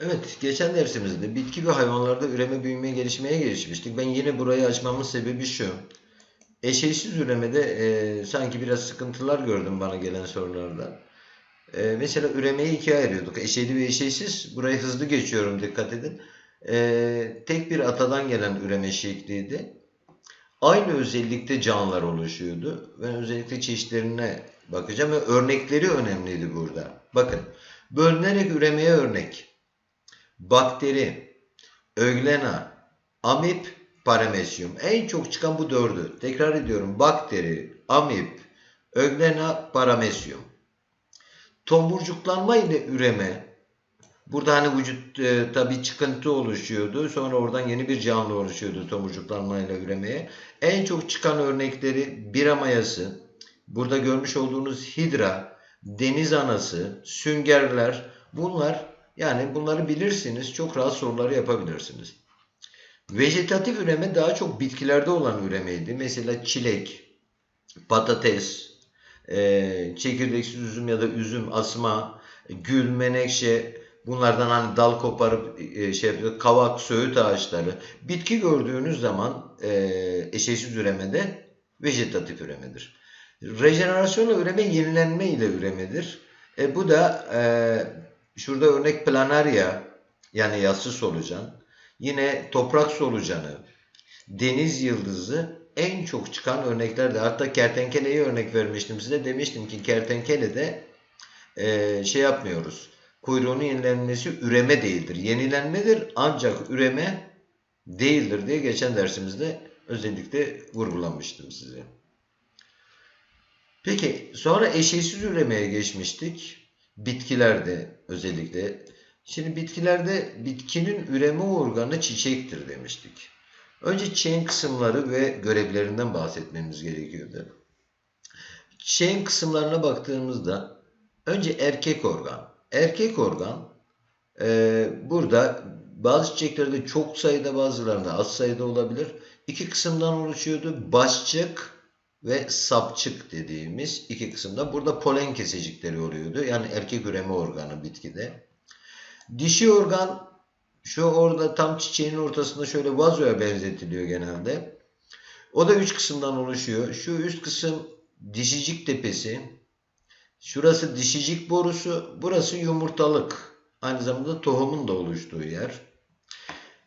Evet, geçen dersimizde bitki ve hayvanlarda üreme, büyüme, gelişmeye gelişmiştik. Ben yine burayı açmamın sebebi şu. Eşeysiz üremede e, sanki biraz sıkıntılar gördüm bana gelen sorularda. E, mesela üremeyi ikiye ayırıyorduk. Eşeyli ve eşeysiz. Burayı hızlı geçiyorum dikkat edin. E, tek bir atadan gelen üreme şekliydi. Aynı özellikte canlılar oluşuyordu. Ben özellikle çeşitlerine bakacağım ve örnekleri önemliydi burada. Bakın, bölünerek üremeye örnek bakteri, öglena, amip, paramesyum. En çok çıkan bu dördü. Tekrar ediyorum. Bakteri, amip, öglena, paramesyum. Tomurcuklanma ile üreme. Burada hani vücut e, tabii çıkıntı oluşuyordu. Sonra oradan yeni bir canlı oluşuyordu tomurcuklanma ile üremeye. En çok çıkan örnekleri bira mayası. Burada görmüş olduğunuz hidra, deniz anası, süngerler. Bunlar yani bunları bilirsiniz. Çok rahat soruları yapabilirsiniz. Vejetatif üreme daha çok bitkilerde olan üremeydi. Mesela çilek, patates, e, çekirdeksiz üzüm ya da üzüm, asma, gül, menekşe, bunlardan hani dal koparıp e, şey yapıyor, kavak, söğüt ağaçları. Bitki gördüğünüz zaman e, eşeğsiz üremede vejetatif üremedir. Rejenerasyonla üreme yenilenme ile üremedir. E, bu da e, Şurada örnek planaria yani yassı solucan. Yine toprak solucanı, deniz yıldızı en çok çıkan örneklerde. Hatta kertenkeleyi örnek vermiştim size. Demiştim ki kertenkelede e, şey yapmıyoruz. Kuyruğunun yenilenmesi üreme değildir. Yenilenmedir ancak üreme değildir diye geçen dersimizde özellikle vurgulamıştım size. Peki sonra eşeğsiz üremeye geçmiştik bitkilerde özellikle. Şimdi bitkilerde bitkinin üreme organı çiçektir demiştik. Önce çiçeğin kısımları ve görevlerinden bahsetmemiz gerekiyordu. Çiçeğin kısımlarına baktığımızda önce erkek organ. Erkek organ e, burada bazı çiçeklerde çok sayıda bazılarında az sayıda olabilir. İki kısımdan oluşuyordu. Başçık ve sapçık dediğimiz iki kısımda. Burada polen kesecikleri oluyordu. Yani erkek üreme organı bitkide. Dişi organ şu orada tam çiçeğin ortasında şöyle vazoya benzetiliyor genelde. O da üç kısımdan oluşuyor. Şu üst kısım dişicik tepesi. Şurası dişicik borusu. Burası yumurtalık. Aynı zamanda tohumun da oluştuğu yer.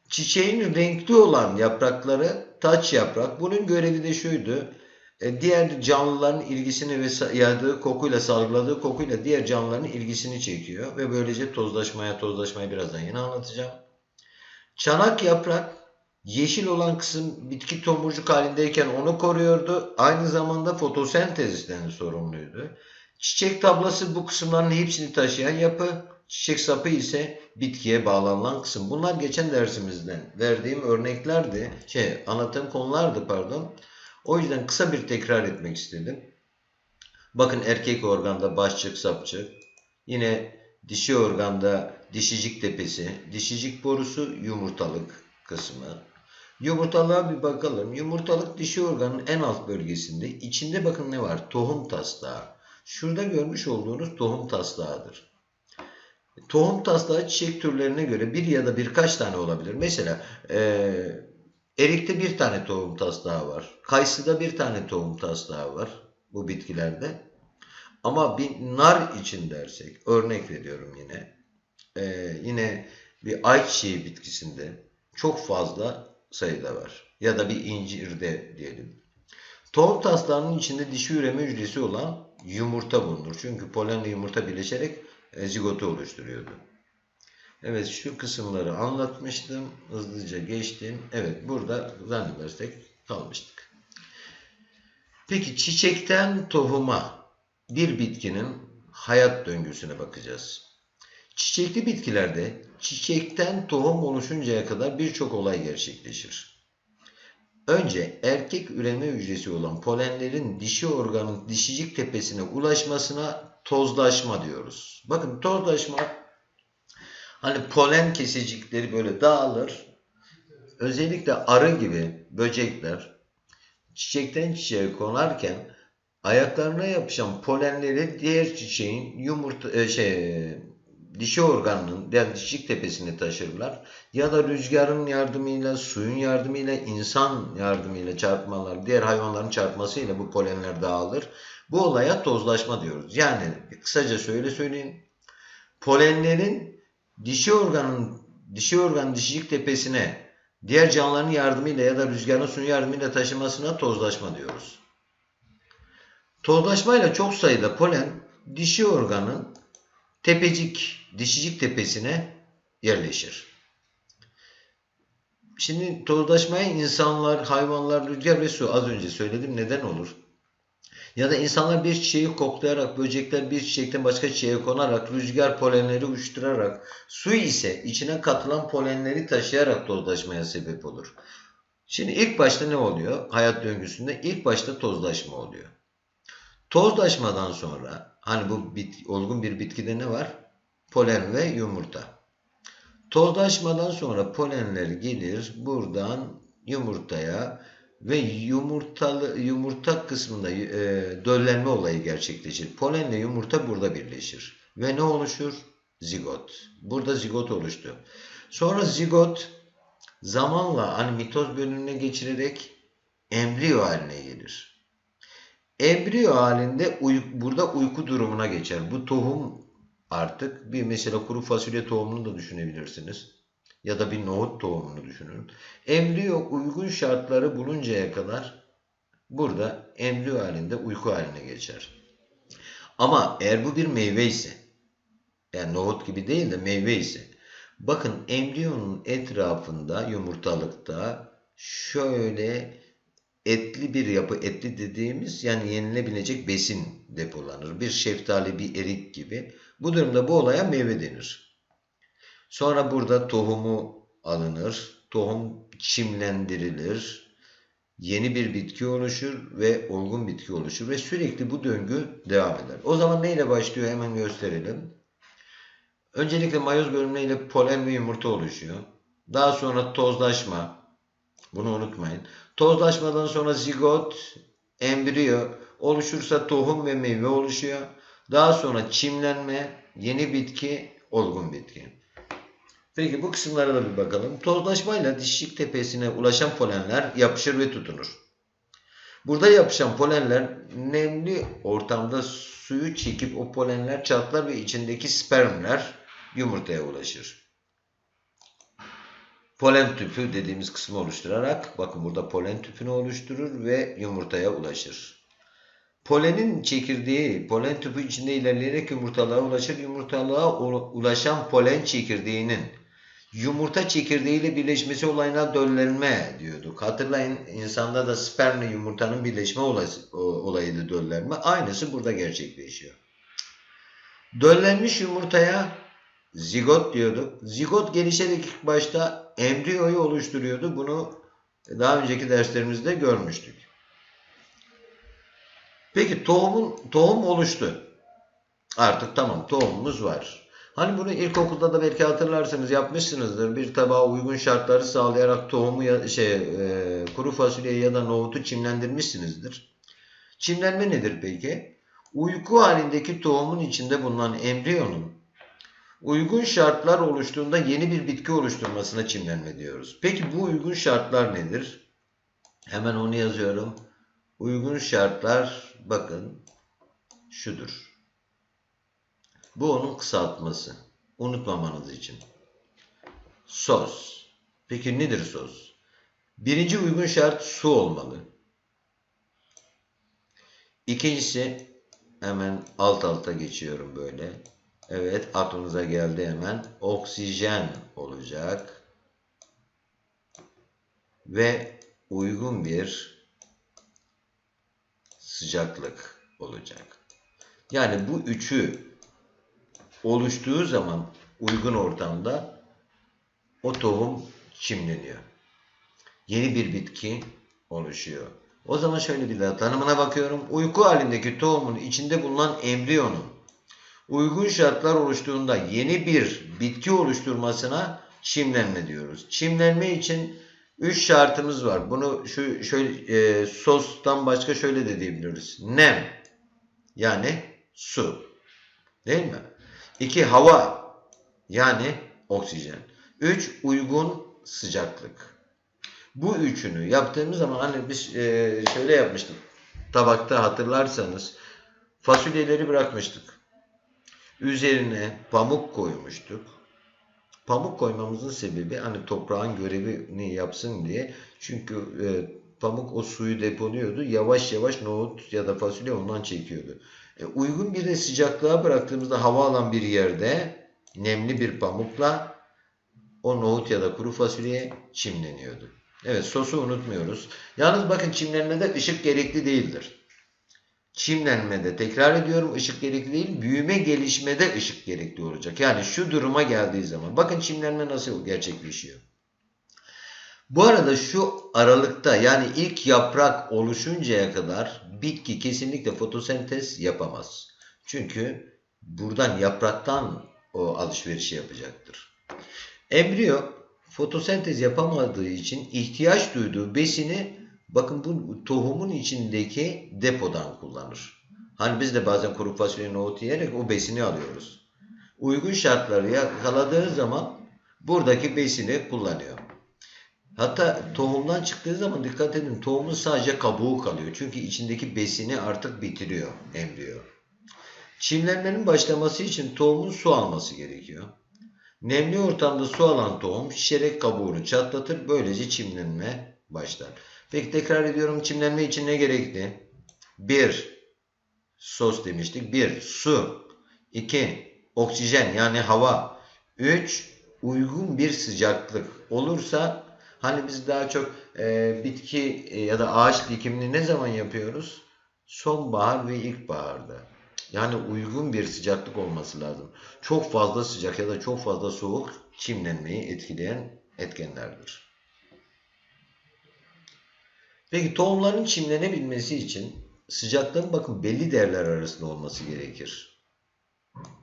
Çiçeğin renkli olan yaprakları taç yaprak. Bunun görevi de şuydu. E, diğer canlıların ilgisini ve yaydığı kokuyla salgıladığı kokuyla diğer canlıların ilgisini çekiyor ve böylece tozlaşmaya tozlaşmayı birazdan yine anlatacağım. Çanak yaprak yeşil olan kısım bitki tomurcuk halindeyken onu koruyordu. Aynı zamanda fotosentezden sorumluydu. Çiçek tablası bu kısımların hepsini taşıyan yapı. Çiçek sapı ise bitkiye bağlanılan kısım. Bunlar geçen dersimizden verdiğim örneklerdi. Şey, anlattığım konulardı pardon. O yüzden kısa bir tekrar etmek istedim. Bakın erkek organda başçık sapçık. Yine dişi organda dişicik tepesi, dişicik borusu yumurtalık kısmı. Yumurtalığa bir bakalım. Yumurtalık dişi organın en alt bölgesinde. İçinde bakın ne var? Tohum taslağı. Şurada görmüş olduğunuz tohum taslağıdır. Tohum taslağı çiçek türlerine göre bir ya da birkaç tane olabilir. Mesela ee, Erikte bir tane tohum taslağı var. Kayısıda bir tane tohum taslağı var bu bitkilerde. Ama bir nar için dersek, örnek veriyorum yine. Ee, yine bir ayçiçeği bitkisinde çok fazla sayıda var. Ya da bir incirde diyelim. Tohum taslağının içinde dişi üreme hücresi olan yumurta bulunur. Çünkü polenle yumurta birleşerek e, zigotu oluşturuyordu. Evet şu kısımları anlatmıştım. Hızlıca geçtim. Evet burada zannedersek kalmıştık. Peki çiçekten tohuma bir bitkinin hayat döngüsüne bakacağız. Çiçekli bitkilerde çiçekten tohum oluşuncaya kadar birçok olay gerçekleşir. Önce erkek üreme hücresi olan polenlerin dişi organın dişicik tepesine ulaşmasına tozlaşma diyoruz. Bakın tozlaşma Hani polen kesicikleri böyle dağılır. Özellikle arı gibi böcekler çiçekten çiçeğe konarken ayaklarına yapışan polenleri diğer çiçeğin yumurta e, şey dişi organının yani dişik tepesini taşırlar ya da rüzgarın yardımıyla, suyun yardımıyla, insan yardımıyla çarpmalar, diğer hayvanların çarpmasıyla bu polenler dağılır. Bu olaya tozlaşma diyoruz. Yani kısaca şöyle söyleyeyim. Polenlerin dişi organın dişi organ dişicik tepesine diğer canlıların yardımıyla ya da rüzgarın suyun yardımıyla taşımasına tozlaşma diyoruz. Tozlaşmayla çok sayıda polen dişi organın tepecik, dişicik tepesine yerleşir. Şimdi tozlaşmaya insanlar, hayvanlar, rüzgar ve su az önce söyledim neden olur? Ya da insanlar bir çiçeği koklayarak, böcekler bir çiçekten başka çiçeğe konarak, rüzgar polenleri uçturarak, su ise içine katılan polenleri taşıyarak tozlaşmaya sebep olur. Şimdi ilk başta ne oluyor? Hayat döngüsünde ilk başta tozlaşma oluyor. Tozlaşmadan sonra hani bu bit, olgun bir bitkide ne var? Polen ve yumurta. Tozlaşmadan sonra polenler gelir buradan yumurtaya ve yumurtalı yumurta kısmında e, döllenme olayı gerçekleşir. Polenle yumurta burada birleşir. Ve ne oluşur? Zigot. Burada zigot oluştu. Sonra zigot zamanla hani mitoz bölümüne geçirerek embriyo haline gelir. Embriyo halinde uy burada uyku durumuna geçer. Bu tohum artık bir mesela kuru fasulye tohumunu da düşünebilirsiniz. Ya da bir nohut tohumunu düşünün. Embriyo uygun şartları buluncaya kadar burada embriyo halinde uyku haline geçer. Ama eğer bu bir meyve ise yani nohut gibi değil de meyve ise bakın embriyonun etrafında yumurtalıkta şöyle etli bir yapı, etli dediğimiz yani yenilebilecek besin depolanır. Bir şeftali, bir erik gibi. Bu durumda bu olaya meyve denir. Sonra burada tohumu alınır. Tohum çimlendirilir. Yeni bir bitki oluşur ve olgun bitki oluşur ve sürekli bu döngü devam eder. O zaman neyle başlıyor hemen gösterelim. Öncelikle mayoz bölümüyle polen ve yumurta oluşuyor. Daha sonra tozlaşma. Bunu unutmayın. Tozlaşmadan sonra zigot, embriyo oluşursa tohum ve meyve oluşuyor. Daha sonra çimlenme, yeni bitki, olgun bitki. Peki bu kısımlara da bir bakalım. Tozlaşmayla dişik tepesine ulaşan polenler yapışır ve tutunur. Burada yapışan polenler nemli ortamda suyu çekip o polenler çatlar ve içindeki spermler yumurtaya ulaşır. Polen tüpü dediğimiz kısmı oluşturarak bakın burada polen tüpünü oluşturur ve yumurtaya ulaşır. Polenin çekirdeği polen tüpü içinde ilerleyerek yumurtalığa ulaşır. Yumurtalığa ulaşan polen çekirdeğinin yumurta çekirdeğiyle birleşmesi olayına döllenme diyorduk. Hatırlayın insanda da spermle yumurtanın birleşme olayıydı döllenme. Aynısı burada gerçekleşiyor. Döllenmiş yumurtaya zigot diyorduk. Zigot gelişerek ilk başta embriyoyu oluşturuyordu. Bunu daha önceki derslerimizde görmüştük. Peki tohumun tohum oluştu. Artık tamam tohumumuz var. Hani bunu ilkokulda da belki hatırlarsınız yapmışsınızdır. Bir tabağa uygun şartları sağlayarak tohumu ya, şey e, kuru fasulyeyi ya da nohutu çimlendirmişsinizdir. Çimlenme nedir peki? Uyku halindeki tohumun içinde bulunan embriyonun uygun şartlar oluştuğunda yeni bir bitki oluşturmasına çimlenme diyoruz. Peki bu uygun şartlar nedir? Hemen onu yazıyorum. Uygun şartlar bakın şudur. Bu onun kısaltması. Unutmamanız için. Sos. Peki nedir sos? Birinci uygun şart su olmalı. İkincisi hemen alt alta geçiyorum böyle. Evet aklınıza geldi hemen. Oksijen olacak. Ve uygun bir sıcaklık olacak. Yani bu üçü oluştuğu zaman uygun ortamda o tohum çimleniyor. Yeni bir bitki oluşuyor. O zaman şöyle bir daha tanımına bakıyorum. Uyku halindeki tohumun içinde bulunan embriyonun uygun şartlar oluştuğunda yeni bir bitki oluşturmasına çimlenme diyoruz. Çimlenme için 3 şartımız var. Bunu şu şöyle e, sostan başka şöyle de diyebiliriz. Nem yani su. Değil mi? 2 hava Yani oksijen. 3. Uygun sıcaklık. Bu üçünü yaptığımız zaman hani biz e, şöyle yapmıştık. Tabakta hatırlarsanız fasulyeleri bırakmıştık. Üzerine pamuk koymuştuk. Pamuk koymamızın sebebi hani toprağın görevini yapsın diye. Çünkü e, pamuk o suyu depoluyordu. Yavaş yavaş nohut ya da fasulye ondan çekiyordu. E, uygun bir de sıcaklığa bıraktığımızda hava alan bir yerde nemli bir pamukla o nohut ya da kuru fasulye çimleniyordu. Evet sosu unutmuyoruz. Yalnız bakın çimlenmede ışık gerekli değildir. Çimlenmede tekrar ediyorum ışık gerekli değil. Büyüme gelişmede ışık gerekli olacak. Yani şu duruma geldiği zaman. Bakın çimlenme nasıl gerçekleşiyor. Bu arada şu aralıkta yani ilk yaprak oluşuncaya kadar bitki kesinlikle fotosentez yapamaz. Çünkü buradan yapraktan o alışverişi yapacaktır. Embriyo fotosentez yapamadığı için ihtiyaç duyduğu besini bakın bu tohumun içindeki depodan kullanır. Hani biz de bazen kuru fasulye nohut yiyerek o besini alıyoruz. Uygun şartları yakaladığı zaman buradaki besini kullanıyor. Hatta tohumdan çıktığı zaman dikkat edin tohumun sadece kabuğu kalıyor. Çünkü içindeki besini artık bitiriyor embriyo. Çimlenmenin başlaması için tohumun su alması gerekiyor. Nemli ortamda su alan tohum şişerek kabuğunu çatlatır. Böylece çimlenme başlar. Peki tekrar ediyorum çimlenme için ne gerekli? 1. Sos demiştik. 1. Su. 2. Oksijen yani hava. 3. Uygun bir sıcaklık olursa hani biz daha çok e, bitki e, ya da ağaç dikimini ne zaman yapıyoruz? Sonbahar ve ilkbaharda. Yani uygun bir sıcaklık olması lazım. Çok fazla sıcak ya da çok fazla soğuk çimlenmeyi etkileyen etkenlerdir. Peki tohumların çimlenebilmesi için sıcaklığın bakın belli değerler arasında olması gerekir.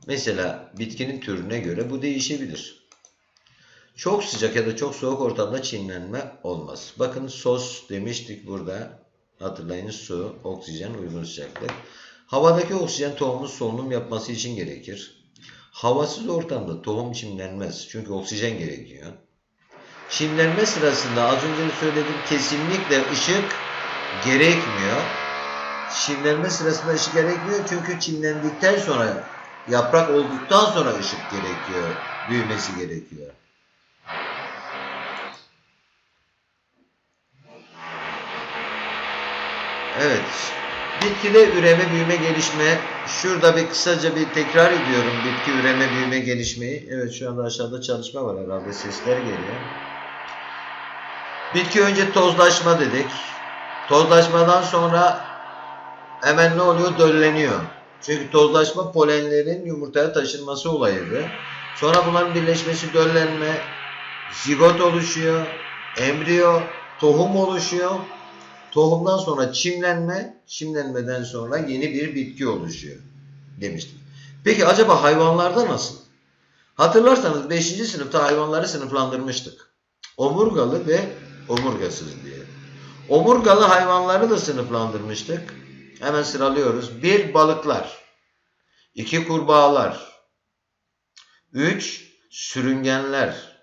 Mesela bitkinin türüne göre bu değişebilir. Çok sıcak ya da çok soğuk ortamda çimlenme olmaz. Bakın sos demiştik burada. Hatırlayın su, oksijen, uygun sıcaklık. Havadaki oksijen tohumun solunum yapması için gerekir. Havasız ortamda tohum çimlenmez. Çünkü oksijen gerekiyor. Çimlenme sırasında az önce söylediğim kesinlikle ışık gerekmiyor. Çimlenme sırasında ışık gerekmiyor çünkü çimlendikten sonra yaprak olduktan sonra ışık gerekiyor. Büyümesi gerekiyor. Evet. Bitkide üreme, büyüme, gelişme. Şurada bir kısaca bir tekrar ediyorum bitki üreme, büyüme, gelişmeyi. Evet şu anda aşağıda çalışma var herhalde sesler geliyor. Bitki önce tozlaşma dedik. Tozlaşmadan sonra hemen ne oluyor? Dölleniyor. Çünkü tozlaşma polenlerin yumurtaya taşınması olayıydı. Sonra bunların birleşmesi döllenme, zigot oluşuyor, embriyo, tohum oluşuyor. Tohumdan sonra çimlenme, çimlenmeden sonra yeni bir bitki oluşuyor demiştik. Peki acaba hayvanlarda nasıl? Hatırlarsanız 5. sınıfta hayvanları sınıflandırmıştık. Omurgalı ve omurgasız diye. Omurgalı hayvanları da sınıflandırmıştık. Hemen sıralıyoruz. 1. Balıklar. 2. Kurbağalar. 3. Sürüngenler.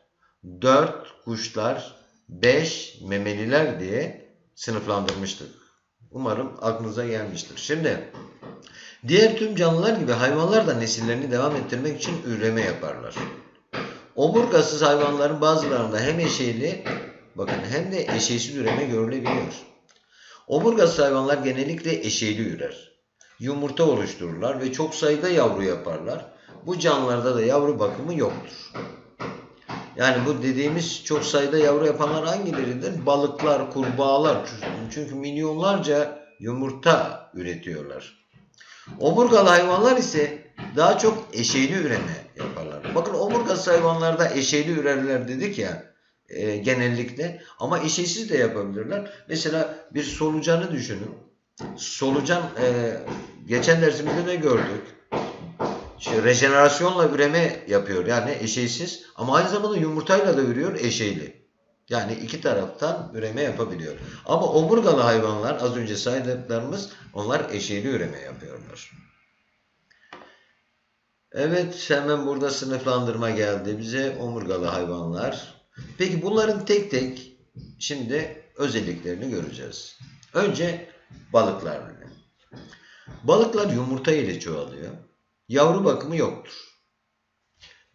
4. Kuşlar. 5. Memeliler diye sınıflandırmıştık. Umarım aklınıza gelmiştir. Şimdi diğer tüm canlılar gibi hayvanlar da nesillerini devam ettirmek için üreme yaparlar. Omurgasız hayvanların bazılarında hem eşeyli bakın hem de eşeysiz üreme görülebiliyor. Omurgasız hayvanlar genellikle eşeyli ürer. Yumurta oluştururlar ve çok sayıda yavru yaparlar. Bu canlılarda da yavru bakımı yoktur. Yani bu dediğimiz çok sayıda yavru yapanlar hangileridir? Balıklar, kurbağalar. Çünkü milyonlarca yumurta üretiyorlar. Omurgalı hayvanlar ise daha çok eşeyli üreme yaparlar. Bakın omurgasız hayvanlarda eşeyli ürerler dedik ya e, genellikle ama eşeysiz de yapabilirler. Mesela bir solucanı düşünün. Solucan e, geçen dersimizde ne gördük? İşte rejenerasyonla üreme yapıyor yani eşeysiz ama aynı zamanda yumurtayla da ürüyor eşeyli. Yani iki taraftan üreme yapabiliyor. Ama omurgalı hayvanlar az önce saydıklarımız onlar eşeyli üreme yapıyorlar. Evet, hemen burada sınıflandırma geldi bize. Omurgalı hayvanlar. Peki bunların tek tek şimdi özelliklerini göreceğiz. Önce balıklar. Balıklar yumurta ile çoğalıyor. Yavru bakımı yoktur.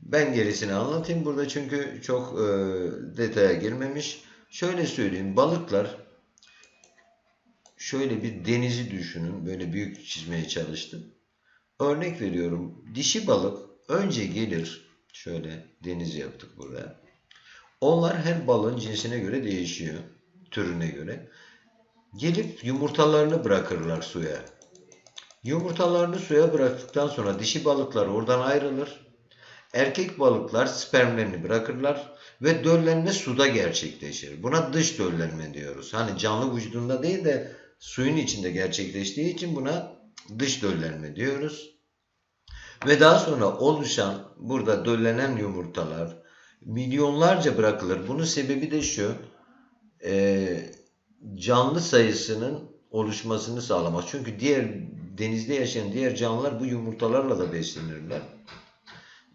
Ben gerisini anlatayım burada çünkü çok e, detaya girmemiş. Şöyle söyleyeyim. Balıklar şöyle bir denizi düşünün. Böyle büyük çizmeye çalıştım. Örnek veriyorum. Dişi balık önce gelir. Şöyle deniz yaptık burada. Onlar her balığın cinsine göre değişiyor. Türüne göre. Gelip yumurtalarını bırakırlar suya. Yumurtalarını suya bıraktıktan sonra dişi balıklar oradan ayrılır. Erkek balıklar spermlerini bırakırlar ve döllenme suda gerçekleşir. Buna dış döllenme diyoruz. Hani canlı vücudunda değil de suyun içinde gerçekleştiği için buna dış döllenme diyoruz. Ve daha sonra oluşan burada döllenen yumurtalar milyonlarca bırakılır. Bunun sebebi de şu. e, canlı sayısının oluşmasını sağlamak. Çünkü diğer denizde yaşayan diğer canlılar bu yumurtalarla da beslenirler.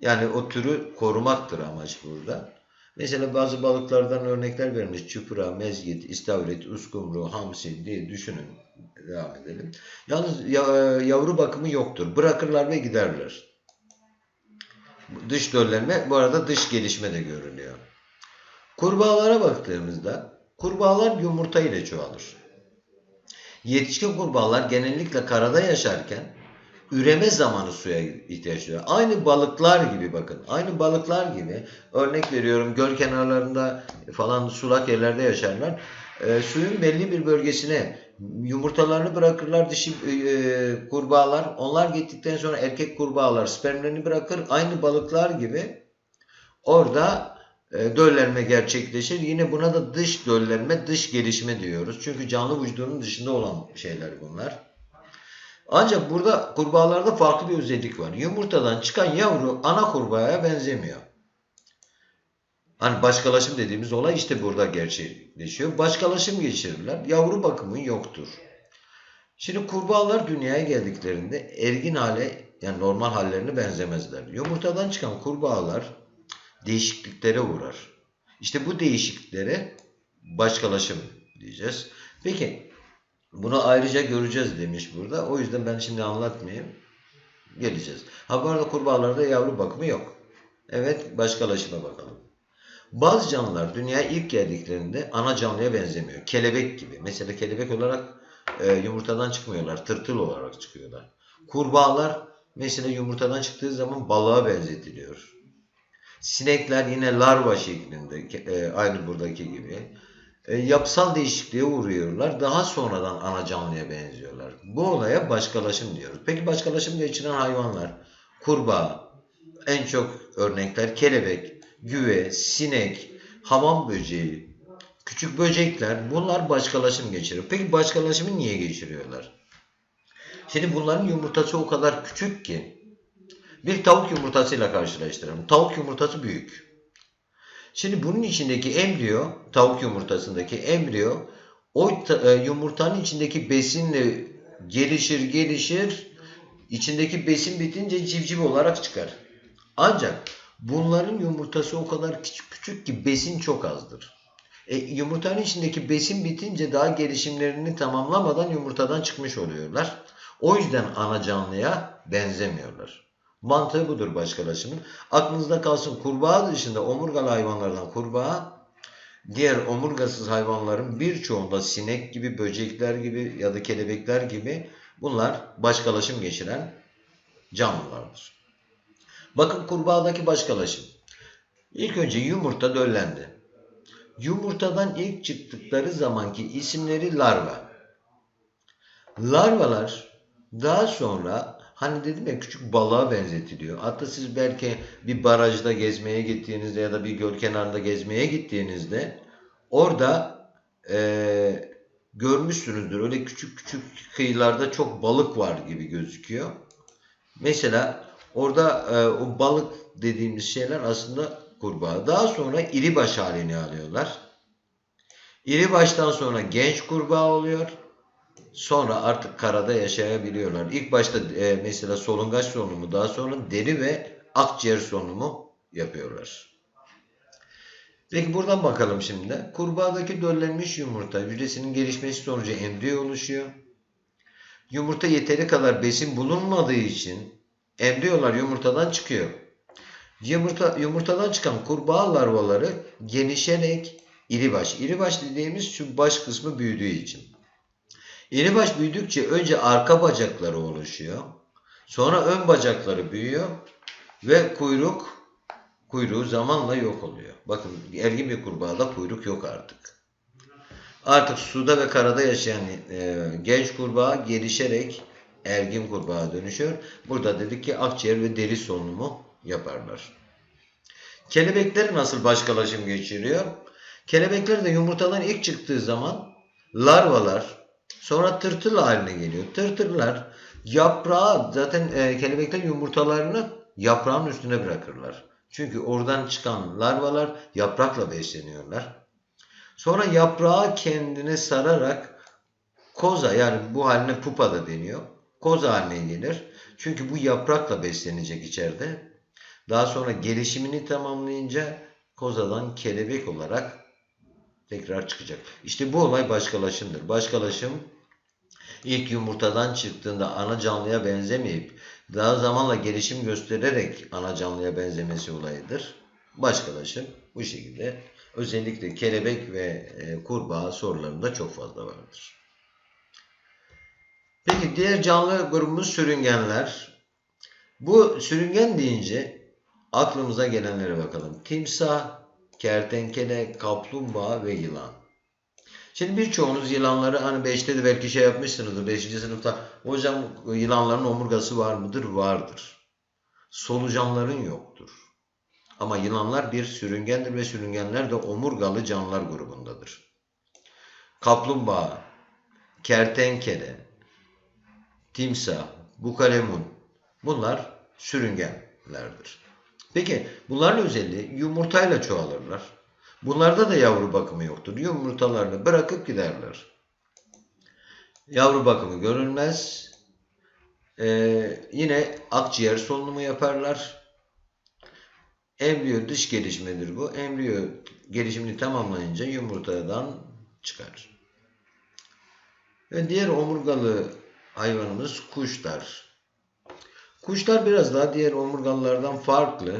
Yani o türü korumaktır amaç burada. Mesela bazı balıklardan örnekler vermiş. Çupra, mezgit, istavrit, uskumru, hamsi diye düşünün. Devam edelim. Yalnız ya- yavru bakımı yoktur. Bırakırlar ve giderler. Dış döllenme, bu arada dış gelişme de görülüyor. Kurbağalara baktığımızda, kurbağalar yumurta ile çoğalır. Yetişkin kurbağalar genellikle karada yaşarken üreme zamanı suya ihtiyaç duyuyor. Aynı balıklar gibi bakın. Aynı balıklar gibi örnek veriyorum göl kenarlarında falan sulak yerlerde yaşarlar. Ee, suyun belli bir bölgesine yumurtalarını bırakırlar dişi e, kurbağalar. Onlar gittikten sonra erkek kurbağalar spermlerini bırakır. Aynı balıklar gibi orada e, döllenme gerçekleşir. Yine buna da dış döllenme, dış gelişme diyoruz. Çünkü canlı vücudunun dışında olan şeyler bunlar. Ancak burada kurbağalarda farklı bir özellik var. Yumurtadan çıkan yavru ana kurbağaya benzemiyor. Hani başkalaşım dediğimiz olay işte burada gerçekleşiyor. Başkalaşım geçirirler. Yavru bakımı yoktur. Şimdi kurbağalar dünyaya geldiklerinde ergin hale yani normal hallerine benzemezler. Yumurtadan çıkan kurbağalar değişikliklere uğrar. İşte bu değişikliklere başkalaşım diyeceğiz. Peki bunu ayrıca göreceğiz demiş burada. O yüzden ben şimdi anlatmayayım. Geleceğiz. Ha bu arada kurbağalarda yavru bakımı yok. Evet başkalaşıma bakalım. Bazı canlılar dünyaya ilk geldiklerinde ana canlıya benzemiyor. Kelebek gibi. Mesela kelebek olarak e, yumurtadan çıkmıyorlar. Tırtıl olarak çıkıyorlar. Kurbağalar mesela yumurtadan çıktığı zaman balığa benzetiliyor. Sinekler yine larva şeklinde e, aynı buradaki gibi. E, yapısal değişikliğe uğruyorlar. Daha sonradan ana canlıya benziyorlar. Bu olaya başkalaşım diyoruz. Peki başkalaşım geçiren hayvanlar? Kurbağa, en çok örnekler kelebek, güve, sinek, hamam böceği, küçük böcekler bunlar başkalaşım geçiriyor. Peki başkalaşımı niye geçiriyorlar? Şimdi bunların yumurtası o kadar küçük ki bir tavuk yumurtasıyla karşılaştıralım. Tavuk yumurtası büyük. Şimdi bunun içindeki embriyo, tavuk yumurtasındaki embriyo o e, yumurtanın içindeki besinle gelişir gelişir. İçindeki besin bitince civciv olarak çıkar. Ancak bunların yumurtası o kadar küçük, küçük ki besin çok azdır. E, yumurtanın içindeki besin bitince daha gelişimlerini tamamlamadan yumurtadan çıkmış oluyorlar. O yüzden ana canlıya benzemiyorlar. Mantığı budur başkalaşımın. Aklınızda kalsın kurbağa dışında omurgalı hayvanlardan kurbağa diğer omurgasız hayvanların birçoğunda sinek gibi, böcekler gibi ya da kelebekler gibi bunlar başkalaşım geçiren canlılardır. Bakın kurbağadaki başkalaşım. İlk önce yumurta döllendi. Yumurtadan ilk çıktıkları zamanki isimleri larva. Larvalar daha sonra hani dedim ya küçük balığa benzetiliyor. Hatta siz belki bir barajda gezmeye gittiğinizde ya da bir göl kenarında gezmeye gittiğinizde orada eee, görmüşsünüzdür. Öyle küçük küçük kıyılarda çok balık var gibi gözüküyor. Mesela orada e, o balık dediğimiz şeyler aslında kurbağa. Daha sonra iri baş halini alıyorlar. İri baştan sonra genç kurbağa oluyor. Sonra artık karada yaşayabiliyorlar. İlk başta e, mesela solungaç solunumu, daha sonra deri ve akciğer solunumu yapıyorlar. Peki buradan bakalım şimdi. Kurbağadaki döllenmiş yumurta hücresinin gelişmesi sonucu embriyo oluşuyor. Yumurta yeteri kadar besin bulunmadığı için embriyolar yumurtadan çıkıyor. Yumurta, yumurtadan çıkan kurbağa larvaları gelişerek iri baş. İri baş dediğimiz şu baş kısmı büyüdüğü için. İri baş büyüdükçe önce arka bacakları oluşuyor. Sonra ön bacakları büyüyor ve kuyruk kuyruğu zamanla yok oluyor. Bakın ergin bir kurbağada kuyruk yok artık. Artık suda ve karada yaşayan e, genç kurbağa gelişerek ergin kurbağa dönüşüyor. Burada dedik ki akciğer ve deri solunumu yaparlar. Kelebekler nasıl başkalaşım geçiriyor? Kelebekler de yumurtadan ilk çıktığı zaman larvalar sonra tırtıl haline geliyor. Tırtırlar yaprağı zaten e, kelebekler yumurtalarını yaprağın üstüne bırakırlar. Çünkü oradan çıkan larvalar yaprakla besleniyorlar. Sonra yaprağı kendine sararak koza yani bu haline pupa da deniyor. Koza haline gelir. Çünkü bu yaprakla beslenecek içeride. Daha sonra gelişimini tamamlayınca kozadan kelebek olarak tekrar çıkacak. İşte bu olay başkalaşımdır. Başkalaşım ilk yumurtadan çıktığında ana canlıya benzemeyip daha zamanla gelişim göstererek ana canlıya benzemesi olayıdır. Başkalaşım bu şekilde özellikle kelebek ve e, kurbağa sorularında çok fazla vardır. Peki diğer canlı grubumuz sürüngenler. Bu sürüngen deyince aklımıza gelenlere bakalım. Timsah, kertenkele, kaplumbağa ve yılan. Şimdi birçoğunuz yılanları hani 5'te de belki şey yapmışsınızdır 5. sınıfta. Hocam yılanların omurgası var mıdır? Vardır. Solucanların yoktur. Ama yılanlar bir sürüngendir ve sürüngenler de omurgalı canlılar grubundadır. Kaplumbağa, kertenkele, timsah, bukalemun bunlar sürüngenlerdir. Peki bunların özelliği yumurtayla çoğalırlar. Bunlarda da yavru bakımı yoktur. Yumurtalarını bırakıp giderler. Yavru bakımı görülmez. Ee, yine akciğer solunumu yaparlar. Embriyo dış gelişmedir bu. Embriyo gelişimini tamamlayınca yumurtadan çıkar. Ve diğer omurgalı hayvanımız kuşlar. Kuşlar biraz daha diğer omurgalılardan farklı.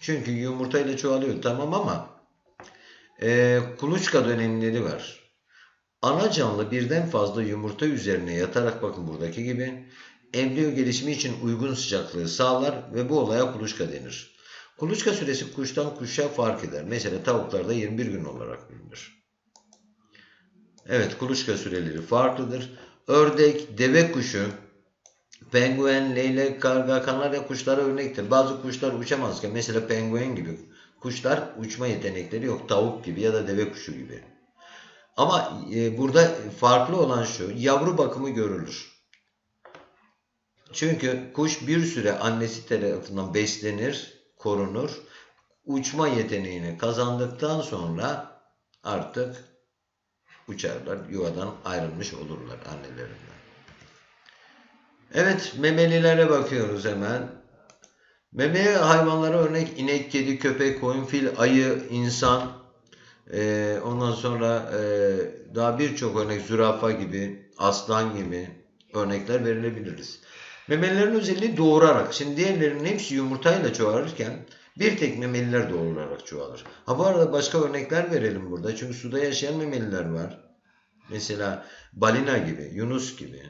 Çünkü yumurtayla çoğalıyor tamam ama e, kuluçka dönemleri var. Ana canlı birden fazla yumurta üzerine yatarak bakın buradaki gibi embriyo gelişimi için uygun sıcaklığı sağlar ve bu olaya kuluçka denir. Kuluçka süresi kuştan kuşa fark eder. Mesela tavuklarda 21 gün olarak bilinir. Evet kuluçka süreleri farklıdır. Ördek, deve kuşu, penguen, leylek, karga, kanarya kuşları örnektir. Bazı kuşlar uçamazken mesela penguen gibi kuşlar uçma yetenekleri yok. Tavuk gibi ya da deve kuşu gibi. Ama e, burada farklı olan şu yavru bakımı görülür. Çünkü kuş bir süre annesi tarafından beslenir, korunur. Uçma yeteneğini kazandıktan sonra artık uçarlar. Yuvadan ayrılmış olurlar annelerinden. Evet memelilere bakıyoruz hemen. Memeli hayvanlara örnek inek, kedi, köpek, koyun, fil, ayı, insan, e, ondan sonra e, daha birçok örnek zürafa gibi, aslan gibi örnekler verilebiliriz. Memelilerin özelliği doğurarak. Şimdi diğerlerinin hepsi yumurtayla çoğalırken bir tek memeliler doğurarak çoğalır. Ha bu arada başka örnekler verelim burada. Çünkü suda yaşayan memeliler var. Mesela balina gibi, yunus gibi.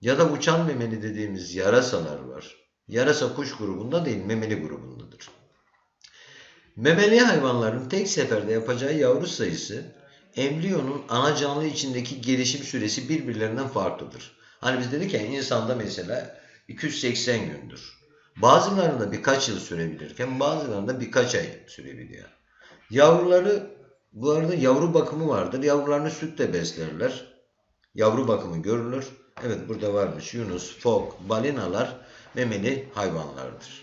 Ya da uçan memeli dediğimiz yarasalar var. Yarasa kuş grubunda değil, memeli grubundadır. Memeli hayvanların tek seferde yapacağı yavru sayısı embriyonun ana canlı içindeki gelişim süresi birbirlerinden farklıdır. Hani biz dedik ya insanda mesela 280 gündür. Bazılarında birkaç yıl sürebilirken bazılarında birkaç ay sürebiliyor. Yavruları bu arada yavru bakımı vardır. Yavrularını sütle beslerler. Yavru bakımı görülür. Evet burada varmış. Yunus, fok, balinalar memeli hayvanlardır.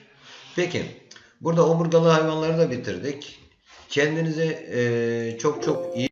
Peki burada omurgalı hayvanları da bitirdik. Kendinize e, çok çok iyi